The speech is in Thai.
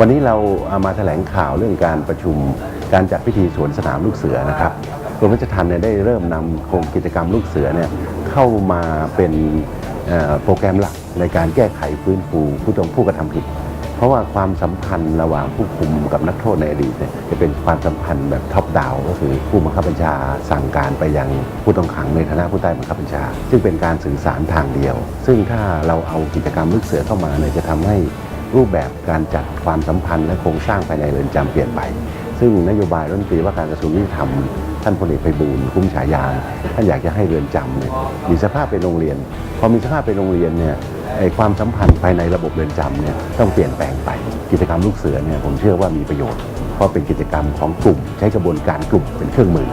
วันนี้เราเอามาแถลงข่าวเรื่องการประชุมการจัดพิธีสวนสนามลูกเสือนะครับกรมราชทัณฑ์เนี่ยได้เริ่มนำโครงกิจกรรมลูกเสือเนี่ยเข้ามาเป็นโปรแกรมหลักในการแก้ไขฟื้นฟูผู้ต้องผู้กระทำผิด เพราะว่าความสัมพันธ์ระหว่างผู้คุมกับนักโทษในอดีตเนี่ยจะเป็นความสัมพันธ์แบบท็อปดาวก็คือผู้บังคับบัญชาสั่งการไปยังผู้ต้องขังในฐานะผู้ใต้บังคับบัญชา ซึ่งเป็นการสื่อสารทางเดียว ซึ่งถ้าเราเอากิจกรรมลูกเสือเข้ามาเนี่ยจะทำให้ รูปแบบการจัดความสัมพันธ์และโครงสร้างภายในเรือนจำเปลี่ยนไป ซึ่งนโยบายรัฐมนตรีว่าการกระทรวงยุติธรรมท่านพลเอกไพบูลคุ้มฉายาท่านอยากจะให้เรือนจำเนี่ยมีสภาพเป็นโรงเรียน พอมีสภาพเป็นโรงเรียนเนี่ยไอ้ความสัมพันธ์ภายในระบบเรือนจำเนี่ยต้องเปลี่ยนแปลงไป กิจกรรมลูกเสือเนี่ยผมเชื่อว่ามีประโยชน์ เพราะเป็นกิจกรรมของกลุ่ม ใช้กระบวนการกลุ่มเป็นเครื่องมือ